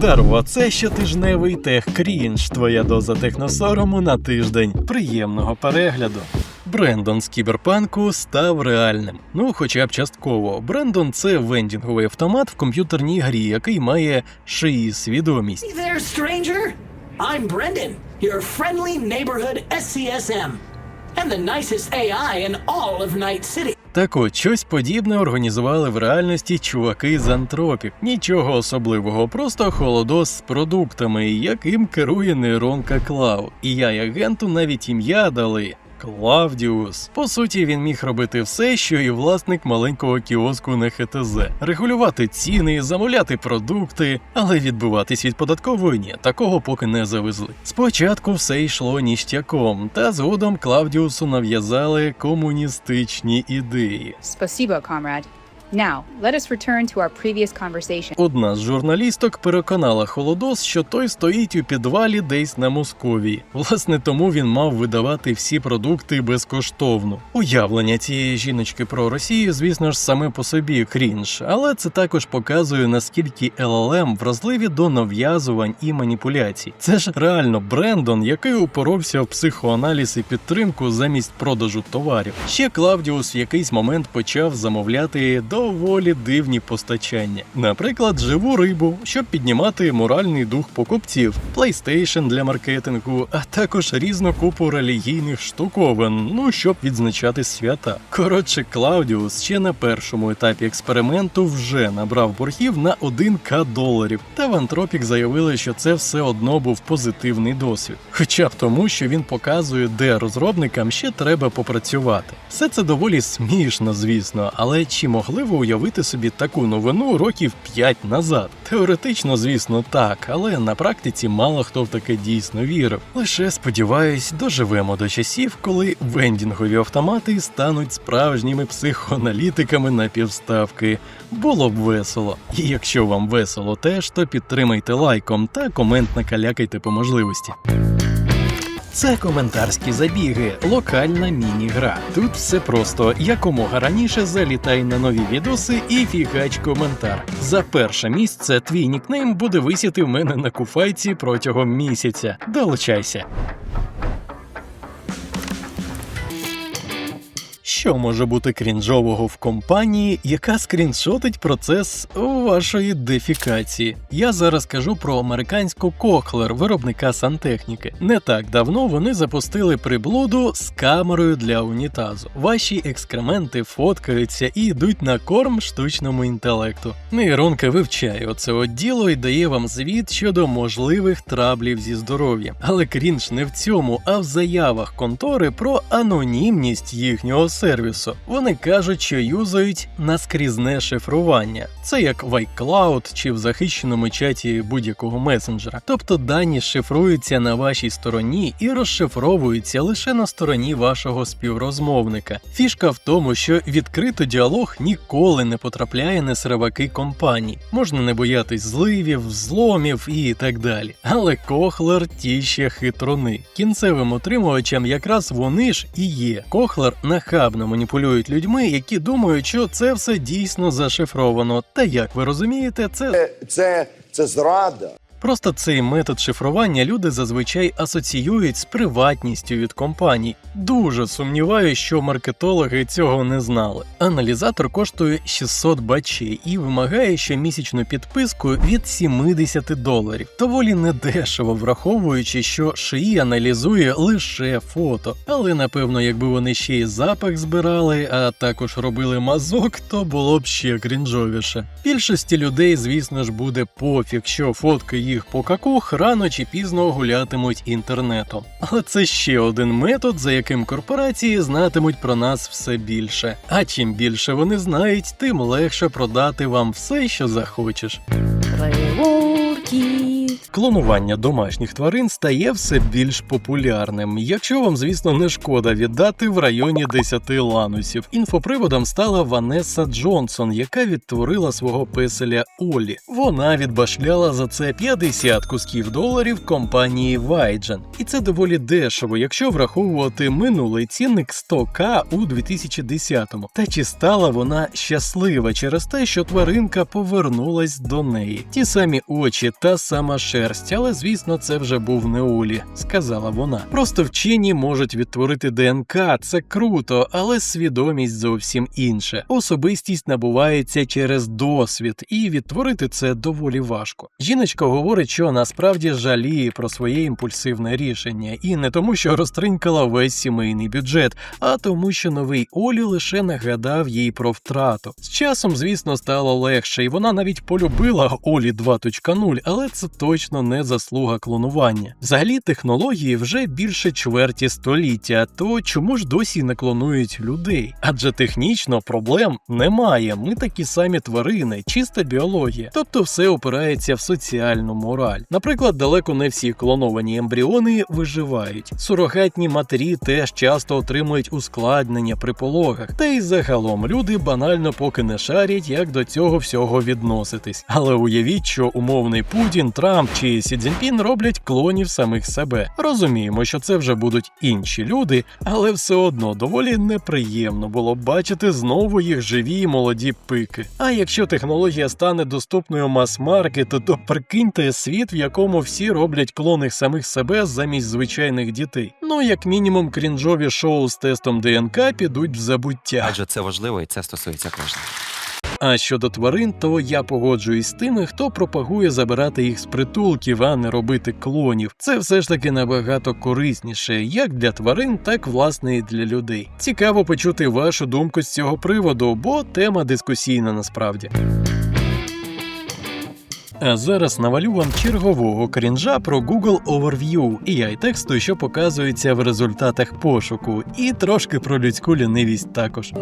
Дарво, це щотижневий тех крінж, твоя доза техносорому на тиждень. Приємного перегляду. Брендон з кіберпанку став реальним. Ну, хоча б частково. Брендон це вендінговий автомат в комп'ютерній грі, який має шиї свідомість. Hey there, stranger! I'm Brendan, your friendly neighborhood SCSM, and the nicest AI in all of Night City. Так от, щось подібне організували в реальності чуваки з Антропік. Нічого особливого, просто холодос з продуктами, яким керує нейронка Клау. І я й агенту навіть ім'я дали. Клавдіус. По суті, він міг робити все, що і власник маленького кіоску на ХТЗ: регулювати ціни, замовляти продукти, але відбиватись від податкової ні, такого поки не завезли. Спочатку все йшло ніштяком, та згодом Клавдіусу нав'язали комуністичні ідеї. Спасибо, comrade. Now, let us return to our previous conversation. Одна з журналісток переконала Холодос, що той стоїть у підвалі десь на Московії. Власне, тому він мав видавати всі продукти безкоштовно. Уявлення цієї жіночки про Росію, звісно ж, саме по собі крінж, але це також показує наскільки LLM вразливі до нав'язувань і маніпуляцій. Це ж реально Брендон, який упоровся в психоаналіз і підтримку замість продажу товарів. Ще Клавдіус в якийсь момент почав замовляти доволі дивні постачання. Наприклад, живу рибу, щоб піднімати моральний дух покупців, PlayStation для маркетингу, а також різну купу релігійних штуковин, ну щоб відзначати свята. Коротше, Клаудіус ще на першому етапі експерименту вже набрав боргів на 1к доларів. Та в Антропік заявили, що це все одно був позитивний досвід, хоча б тому, що він показує, де розробникам ще треба попрацювати. Все це доволі смішно, звісно, але чи могли ви уявити собі таку новину років 5 назад? Теоретично, звісно, так, але на практиці мало хто в таке дійсно вірив. Лише сподіваюсь, доживемо до часів, коли вендінгові автомати стануть справжніми психоаналітиками на півставки. Було б весело. І якщо вам весело теж, то підтримайте лайком та комент накалякайте по можливості. Це коментарські забіги, локальна міні-гра. Тут все просто якомога раніше залітай на нові відоси і фігач коментар. За перше місце твій нікнейм буде висіти в мене на куфайці протягом місяця. Долучайся. Що може бути крінжового в компанії, яка скріншотить процес вашої дефікації? Я зараз кажу про американську Кохлер, виробника сантехніки. Не так давно вони запустили приблуду з камерою для унітазу. Ваші екскременти фоткаються і йдуть на корм штучному інтелекту. Нейронка вивчає оце от діло і дає вам звіт щодо можливих траблів зі здоров'ям. Але крінж не в цьому, а в заявах контори про анонімність їхнього сервісу. Вони кажуть, що юзають наскрізне шифрування. Це як в iCloud чи в захищеному чаті будь-якого месенджера. Тобто дані шифруються на вашій стороні і розшифровуються лише на стороні вашого співрозмовника. Фішка в тому, що відкрито діалог ніколи не потрапляє на серваки компаній. Можна не боятись зливів, зломів і так далі. Але Кохлер ті ще хитрони. Кінцевим отримувачем якраз вони ж і є. Кохлер нахабно маніпулюють людьми, які думають, що це все дійсно зашифровано. Та як ви розумієте, Це, це, це зрада. Просто цей метод шифрування люди зазвичай асоціюють з приватністю від компаній. Дуже сумніваюся, що маркетологи цього не знали. Аналізатор коштує 600 бачей і вимагає щомісячну підписку від 70 доларів. Доволі недешево, враховуючи, що шиї аналізує лише фото. Але напевно, якби вони ще й запах збирали, а також робили мазок, то було б ще крінжовіше. Більшості людей, звісно ж, буде пофіг, що фотки їх покакух рано чи пізно гулятимуть інтернетом. Але це ще один метод, за яким корпорації знатимуть про нас все більше. А чим більше вони знають, тим легше продати вам все, що захочеш. Клонування домашніх тварин стає все більш популярним. Якщо вам, звісно, не шкода віддати в районі 10 ланусів. Інфоприводом стала Ванесса Джонсон, яка відтворила свого песеля Олі. Вона відбашляла за це 50 кусків доларів компанії Вайджен. І це доволі дешево, якщо враховувати минулий цінник 100к у 2010-му. Та чи стала вона щаслива через те, що тваринка повернулась до неї? Ті самі очі, та сама шерсть, але звісно, це вже був не Олі, сказала вона. Просто вчені можуть відтворити ДНК, це круто, але свідомість зовсім інше. Особистість набувається через досвід, і відтворити це доволі важко. Жіночка говорить, що насправді жаліє про своє імпульсивне рішення, і не тому, що розтринькала весь сімейний бюджет, а тому, що новий Олі лише нагадав їй про втрату. З часом, звісно, стало легше, і вона навіть полюбила Олі 2.0, але це точно не заслуга клонування. Взагалі, технології вже більше чверті століття, то чому ж досі не клонують людей? Адже технічно проблем немає. Ми такі самі тварини, чиста біологія. Тобто все опирається в соціальну мораль. Наприклад, далеко не всі клоновані ембріони виживають. Сурогатні матері теж часто отримують ускладнення при пологах. Та й загалом люди банально поки не шарять, як до цього всього відноситись. Але уявіть, що умовний Путін, Трамп чи Сі Цзіньпін роблять клонів самих себе. Розуміємо, що це вже будуть інші люди, але все одно доволі неприємно було бачити знову їх живі й молоді пики. А якщо технологія стане доступною мас-маркету, то прикиньте світ, в якому всі роблять клони самих себе замість звичайних дітей. Ну як мінімум, крінжові шоу з тестом ДНК підуть в забуття. Адже це важливо і це стосується кожного. А щодо тварин, то я погоджуюсь з тими, хто пропагує забирати їх з притулків, а не робити клонів. Це все ж таки набагато корисніше, як для тварин, так власне і для людей. Цікаво почути вашу думку з цього приводу, бо тема дискусійна насправді. А зараз навалю вам чергового крінжа про Google Overview і ай тексту, що показується в результатах пошуку, і трошки про людську лінивість також.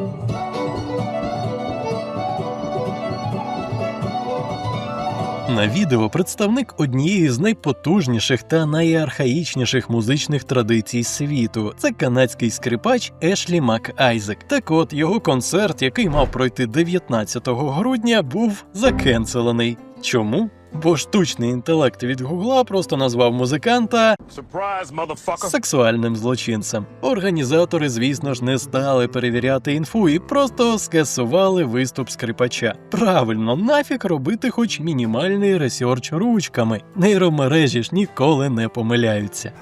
На відео представник однієї з найпотужніших та найархаїчніших музичних традицій світу. Це канадський скрипач Ешлі Мак Айзек. Так от його концерт, який мав пройти 19 грудня, був закенселений. Чому? Бо штучний інтелект від Гугла просто назвав музиканта сексуальним злочинцем. Організатори, звісно ж, не стали перевіряти інфу і просто скасували виступ скрипача. Правильно, нафік робити хоч мінімальний ресерч ручками. Нейромережі ж ніколи не помиляються.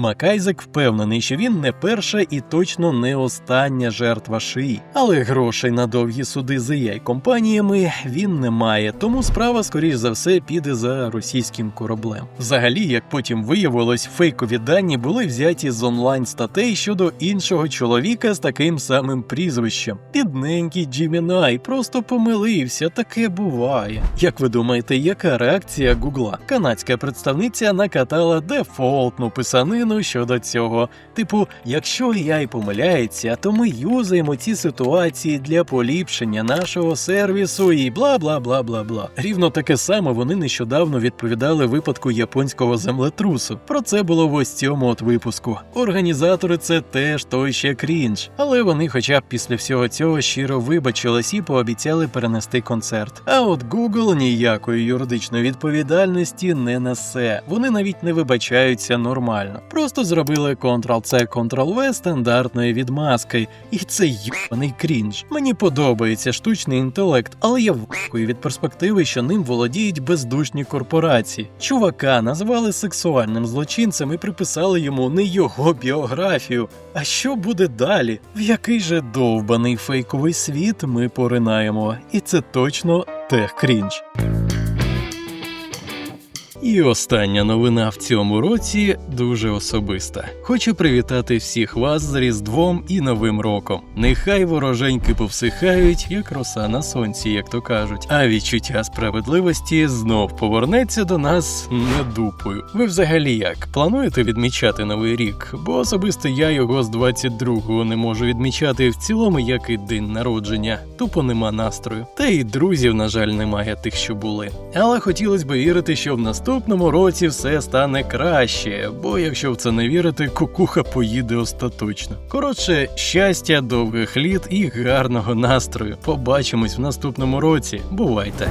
Макайзек впевнений, що він не перша і точно не остання жертва шиї. Але грошей на довгі суди з ai компаніями він не має, тому справа, скоріш за все, піде за російським кораблем. Взагалі, як потім виявилось, фейкові дані були взяті з онлайн статей щодо іншого чоловіка з таким самим прізвищем. Бідненький Джімінай просто помилився, таке буває. Як ви думаєте, яка реакція Гугла? Канадська представниця накатала дефолтну писанину щодо цього. Типу, якщо AI помиляється, то ми юзаємо ці ситуації для поліпшення нашого сервісу і бла бла бла бла бла. Рівно таке саме вони нещодавно відповідали випадку японського землетрусу. Про це було в ось цьому от випуску. Організатори це теж той ще крінж, але вони, хоча б після всього цього щиро вибачились і пообіцяли перенести концерт. А от Google ніякої юридичної відповідальності не несе. Вони навіть не вибачаються нормально. Просто зробили Ctrl-C, Ctrl-V стандартної відмазки, і це йобаний крінж. Мені подобається штучний інтелект, але я вахую від перспективи, що ним володіють бездушні корпорації. Чувака назвали сексуальним злочинцем і приписали йому не його біографію. А що буде далі? В який же довбаний фейковий світ ми поринаємо? І це точно тех крінж. І остання новина в цьому році дуже особиста. Хочу привітати всіх вас з Різдвом і Новим роком. Нехай вороженьки повсихають, як роса на сонці, як то кажуть, а відчуття справедливості знов повернеться до нас не дупою. Ви взагалі як плануєте відмічати новий рік? Бо особисто я його з 22-го не можу відмічати в цілому, як і день народження. Тупо нема настрою. Та й друзів, на жаль, немає тих, що були. Але хотілося б вірити, що в наступному році все стане краще, бо якщо в це не вірити, кукуха поїде остаточно. Коротше, щастя, довгих літ і гарного настрою. Побачимось в наступному році. Бувайте!